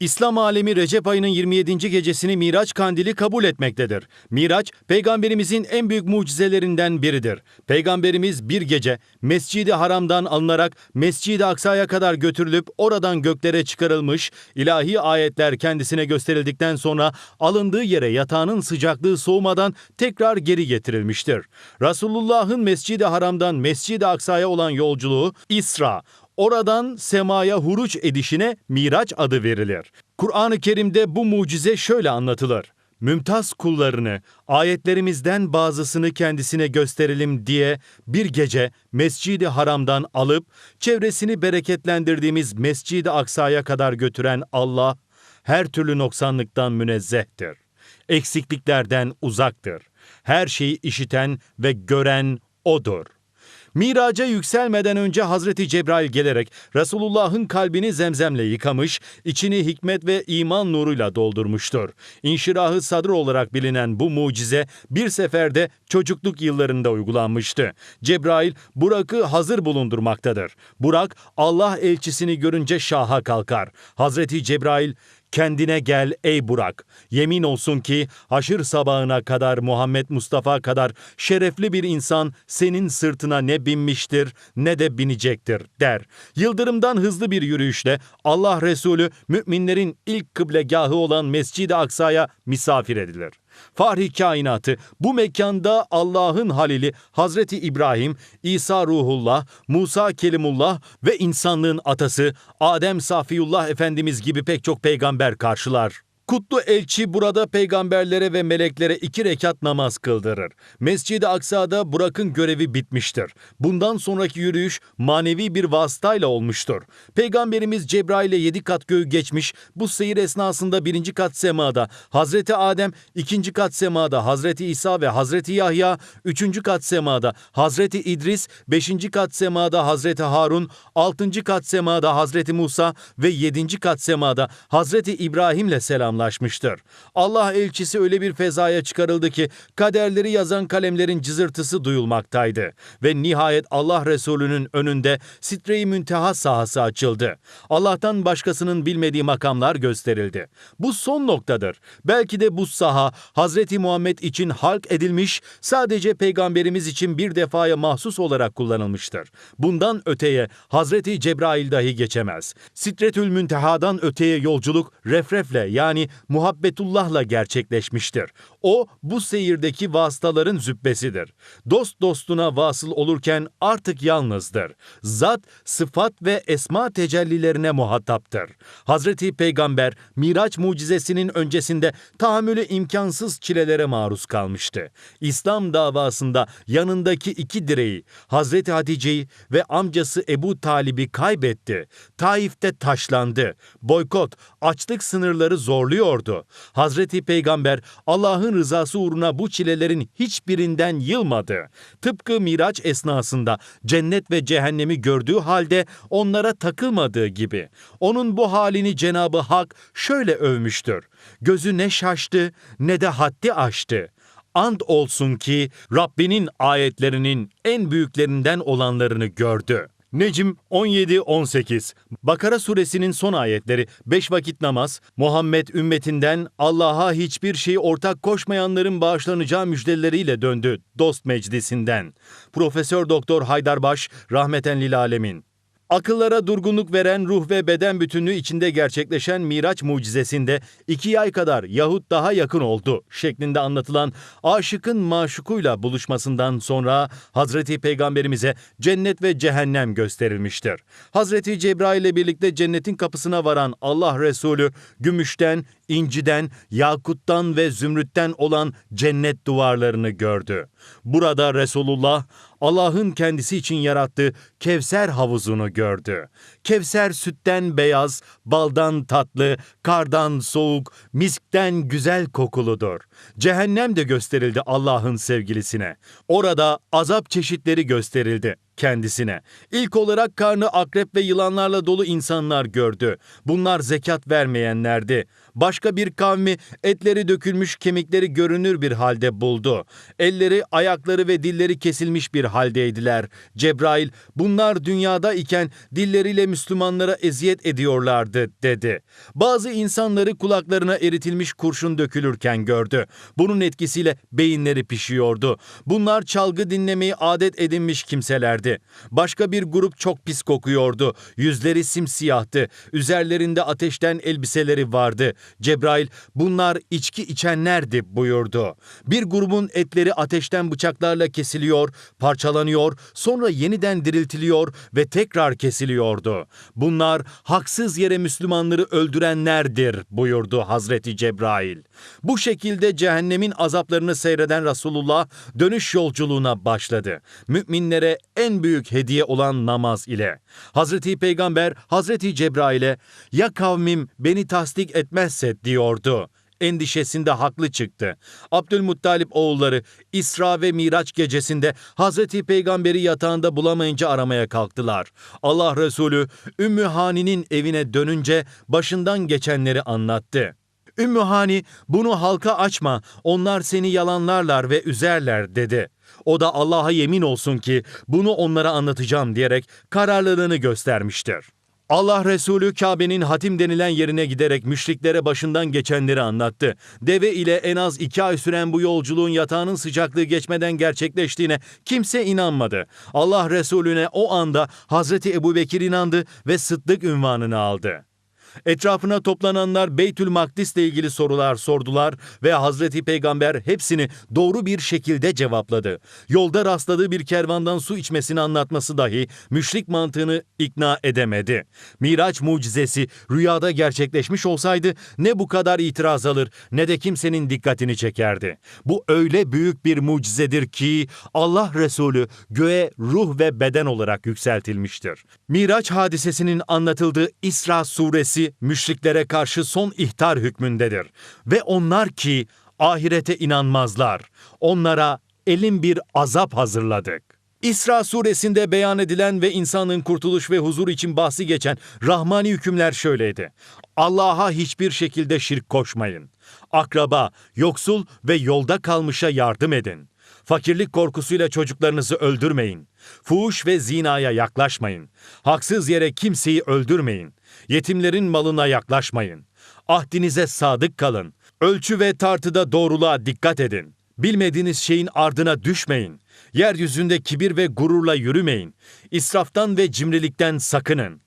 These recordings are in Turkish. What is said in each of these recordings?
İslam alemi Recep ayının 27. gecesini Miraç kandili kabul etmektedir. Miraç, peygamberimizin en büyük mucizelerinden biridir. Peygamberimiz bir gece Mescid-i Haram'dan alınarak Mescid-i Aksa'ya kadar götürülüp oradan göklere çıkarılmış, ilahi ayetler kendisine gösterildikten sonra alındığı yere yatağının sıcaklığı soğumadan tekrar geri getirilmiştir. Resulullah'ın Mescid-i Haram'dan Mescid-i Aksa'ya olan yolculuğu İsra, Oradan semaya huruç edişine Miraç adı verilir. Kur'an-ı Kerim'de bu mucize şöyle anlatılır. Mümtaz kullarını, ayetlerimizden bazısını kendisine gösterelim diye bir gece Mescid-i Haram'dan alıp çevresini bereketlendirdiğimiz Mescid-i Aksa'ya kadar götüren Allah her türlü noksanlıktan münezzehtir. Eksikliklerden uzaktır. Her şeyi işiten ve gören O'dur. Miraca yükselmeden önce Hazreti Cebrail gelerek Resulullah'ın kalbini zemzemle yıkamış, içini hikmet ve iman nuruyla doldurmuştur. İnşirahı sadr olarak bilinen bu mucize bir seferde çocukluk yıllarında uygulanmıştı. Cebrail Burak'ı hazır bulundurmaktadır. Burak Allah elçisini görünce şaha kalkar. Hazreti Cebrail Kendine gel ey Burak. Yemin olsun ki haşır sabahına kadar Muhammed Mustafa kadar şerefli bir insan senin sırtına ne binmiştir ne de binecektir der. Yıldırımdan hızlı bir yürüyüşle Allah Resulü müminlerin ilk kıblegahı olan Mescid-i Aksa'ya misafir edilir. Fahri kainatı bu mekanda Allah'ın halili Hazreti İbrahim, İsa Ruhullah, Musa Kelimullah ve insanlığın atası Adem Safiyullah Efendimiz gibi pek çok peygamber karşılar. Kutlu elçi burada peygamberlere ve meleklere iki rekat namaz kıldırır. Mescid-i Aksa'da Burak'ın görevi bitmiştir. Bundan sonraki yürüyüş manevi bir vasıtayla olmuştur. Peygamberimiz Cebrail'e yedi kat göğü geçmiş, bu seyir esnasında birinci kat semada, Hazreti Adem ikinci kat semada, Hazreti İsa ve Hazreti Yahya üçüncü kat semada, Hazreti İdris beşinci kat semada, Hazreti Harun altıncı kat semada, Hazreti Musa ve yedinci kat semada, Hazreti İbrahim'le selam tamamlaşmıştır. Allah elçisi öyle bir fezaya çıkarıldı ki kaderleri yazan kalemlerin cızırtısı duyulmaktaydı ve nihayet Allah Resulü'nün önünde sitre-i münteha sahası açıldı. Allah'tan başkasının bilmediği makamlar gösterildi. Bu son noktadır. Belki de bu saha Hazreti Muhammed için halk edilmiş, sadece peygamberimiz için bir defaya mahsus olarak kullanılmıştır. Bundan öteye Hazreti Cebrail dahi geçemez. Sitretül Münteha'dan öteye yolculuk refrefle yani muhabbetullahla gerçekleşmiştir. O bu seyirdeki vasıtaların zübbesidir. Dost dostuna vasıl olurken artık yalnızdır. Zat, sıfat ve esma tecellilerine muhataptır. Hazreti Peygamber Miraç mucizesinin öncesinde tahammülü imkansız çilelere maruz kalmıştı. İslam davasında yanındaki iki direği Hazreti Hatice'yi ve amcası Ebu Talib'i kaybetti. Taif'te taşlandı. Boykot, açlık sınırları zorluyor zorluyordu. Hazreti Peygamber Allah'ın rızası uğruna bu çilelerin hiçbirinden yılmadı. Tıpkı Miraç esnasında cennet ve cehennemi gördüğü halde onlara takılmadığı gibi. Onun bu halini Cenabı Hak şöyle övmüştür. Gözü ne şaştı ne de haddi aştı. And olsun ki Rabbinin ayetlerinin en büyüklerinden olanlarını gördü. Necim 17-18 Bakara suresinin son ayetleri 5 vakit namaz, Muhammed ümmetinden Allah'a hiçbir şeyi ortak koşmayanların bağışlanacağı müjdeleriyle döndü dost meclisinden. Profesör Doktor Haydarbaş rahmeten lil alemin. Akıllara durgunluk veren ruh ve beden bütünlüğü içinde gerçekleşen Miraç mucizesinde iki ay kadar yahut daha yakın oldu şeklinde anlatılan aşıkın maşukuyla buluşmasından sonra Hazreti Peygamberimize cennet ve cehennem gösterilmiştir. Hazreti Cebrail ile birlikte cennetin kapısına varan Allah Resulü gümüşten, inciden, yakuttan ve zümrütten olan cennet duvarlarını gördü. Burada Resulullah Allah'ın kendisi için yarattığı Kevser havuzunu gördü. Kevser sütten beyaz, baldan tatlı, kardan soğuk, miskten güzel kokuludur. Cehennem de gösterildi Allah'ın sevgilisine. Orada azap çeşitleri gösterildi. Kendisine. İlk olarak karnı akrep ve yılanlarla dolu insanlar gördü. Bunlar zekat vermeyenlerdi. Başka bir kavmi etleri dökülmüş kemikleri görünür bir halde buldu. Elleri, ayakları ve dilleri kesilmiş bir haldeydiler. Cebrail bunlar dünyada iken dilleriyle Müslümanlara eziyet ediyorlardı dedi. Bazı insanları kulaklarına eritilmiş kurşun dökülürken gördü. Bunun etkisiyle beyinleri pişiyordu. Bunlar çalgı dinlemeyi adet edinmiş kimselerdi. Başka bir grup çok pis kokuyordu. Yüzleri simsiyahtı. Üzerlerinde ateşten elbiseleri vardı. Cebrail bunlar içki içenlerdi buyurdu. Bir grubun etleri ateşten bıçaklarla kesiliyor, parçalanıyor, sonra yeniden diriltiliyor ve tekrar kesiliyordu. Bunlar haksız yere Müslümanları öldürenlerdir buyurdu Hazreti Cebrail. Bu şekilde cehennemin azaplarını seyreden Resulullah dönüş yolculuğuna başladı. Müminlere en büyük hediye olan namaz ile. Hazreti Peygamber Hazreti Cebrail'e ya kavmim beni tasdik etmezse diyordu endişesinde haklı çıktı. Abdülmuttalip oğulları İsra ve Miraç gecesinde Hazreti Peygamberi yatağında bulamayınca aramaya kalktılar. Allah Resulü Ümmü Hani'nin evine dönünce başından geçenleri anlattı. Ümmü Hani bunu halka açma onlar seni yalanlarlar ve üzerler dedi. O da Allah'a yemin olsun ki bunu onlara anlatacağım diyerek kararlılığını göstermiştir. Allah Resulü Kabe'nin hatim denilen yerine giderek müşriklere başından geçenleri anlattı. Deve ile en az iki ay süren bu yolculuğun yatağının sıcaklığı geçmeden gerçekleştiğine kimse inanmadı. Allah Resulüne o anda Hazreti Ebubekir inandı ve Sıddık ünvanını aldı. Etrafına toplananlar Beytül Makdis'le ilgili sorular sordular ve Hazreti Peygamber hepsini doğru bir şekilde cevapladı. Yolda rastladığı bir kervandan su içmesini anlatması dahi müşrik mantığını ikna edemedi. Miraç mucizesi rüyada gerçekleşmiş olsaydı ne bu kadar itiraz alır ne de kimsenin dikkatini çekerdi. Bu öyle büyük bir mucizedir ki Allah Resulü göğe ruh ve beden olarak yükseltilmiştir. Miraç hadisesinin anlatıldığı İsra suresi müşriklere karşı son ihtar hükmündedir. Ve onlar ki ahirete inanmazlar. Onlara elin bir azap hazırladık. İsra suresinde beyan edilen ve insanın kurtuluş ve huzur için bahsi geçen rahmani hükümler şöyleydi. Allah'a hiçbir şekilde şirk koşmayın. Akraba, yoksul ve yolda kalmışa yardım edin. Fakirlik korkusuyla çocuklarınızı öldürmeyin. Fuhuş ve zinaya yaklaşmayın. Haksız yere kimseyi öldürmeyin. Yetimlerin malına yaklaşmayın. Ahdinize sadık kalın. Ölçü ve tartıda doğruluğa dikkat edin. Bilmediğiniz şeyin ardına düşmeyin. Yeryüzünde kibir ve gururla yürümeyin. İsraftan ve cimrilikten sakının.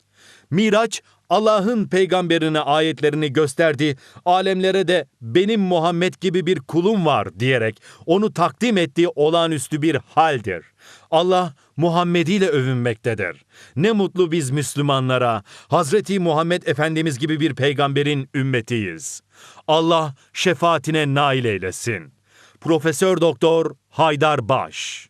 Miraç, Allah'ın peygamberine ayetlerini gösterdi, alemlere de benim Muhammed gibi bir kulum var diyerek onu takdim ettiği olağanüstü bir haldir. Allah Muhammed ile övünmektedir. Ne mutlu biz Müslümanlara, Hazreti Muhammed Efendimiz gibi bir peygamberin ümmetiyiz. Allah şefaatine nail eylesin. Profesör Doktor Haydar Baş